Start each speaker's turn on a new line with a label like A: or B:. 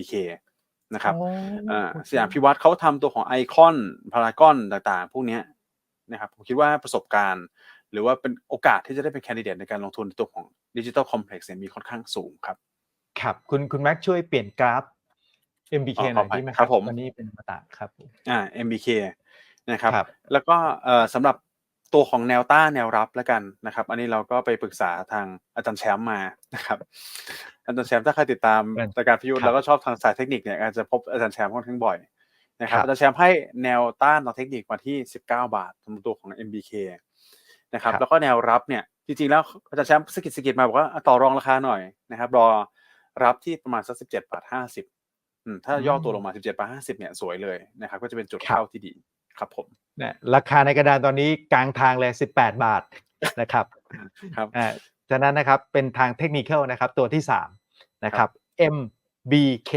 A: MBK นะครับ
B: อ๋อ
A: อ่า
B: โอเค
A: สยามพิวัตรเขาทำตัวของไอคอนพารากอนต่างๆ พวกเนี้ยนะครับผมคิดว่าประสบการณ์ หรือว่าเป็นโอกาสที่จะได้เป็นแคนดิเดตในการลงทุนในตัวของดิจิ t a ลคอมเพล็กซ์เนี่ยมีค่อนข้างสูงครับ
B: ครับ คุณคุณแม็กช่วยเปลี่ยนกราฟ MBK
A: อ๋อ
B: หน่อย
A: ขออภัย
B: ได้ไหม
A: ครับผม
B: วันนี้เป็นมาตะครับผม
A: อ่า MBK นะครับ
B: ครับ
A: แล้วก็เอ่อสำหรับตัวของแนวต้านแนวรับแล้วกันนะครับ อันนี้เราก็ไปปรึกษาทางอาจารย์แชมป์มา นะครับอาจารย์แชมป์ถ้าใครติดตามรายการพิยุทธ์แล้วก็ชอบทางสายเทคนิคเนี่ยอาจจะพบอาจารย์แชมป์ค่อนข้างบ่อยนะครับอาจารย์แชมป์ให้แนวต้านทางเทคนิคมาที่ 19 บาทสำหรับตัวของ MBK นะครับแล้วก็แนวรับเนี่ยจริงๆแล้วอาจารย์แชมป์สกิดสกิดมาบอกว่าต่อรองราคาหน่อยนะครับรอรับที่ประมาณสัก17บาท50อืมถ้าย่อตัวลงมา17บาท50เนี่ยสวยเลยนะครับก็จะเป็นจุดเข้าที่ดีครับผม
B: เนี่ยราคาในกระดานตอนนี้กลางทางเลย18บาทนะครับ
A: ครับ
B: อ่า ฉะนั้นนะครับเป็นทางเทคนิคนะครับตัวที่3นะครับ MBK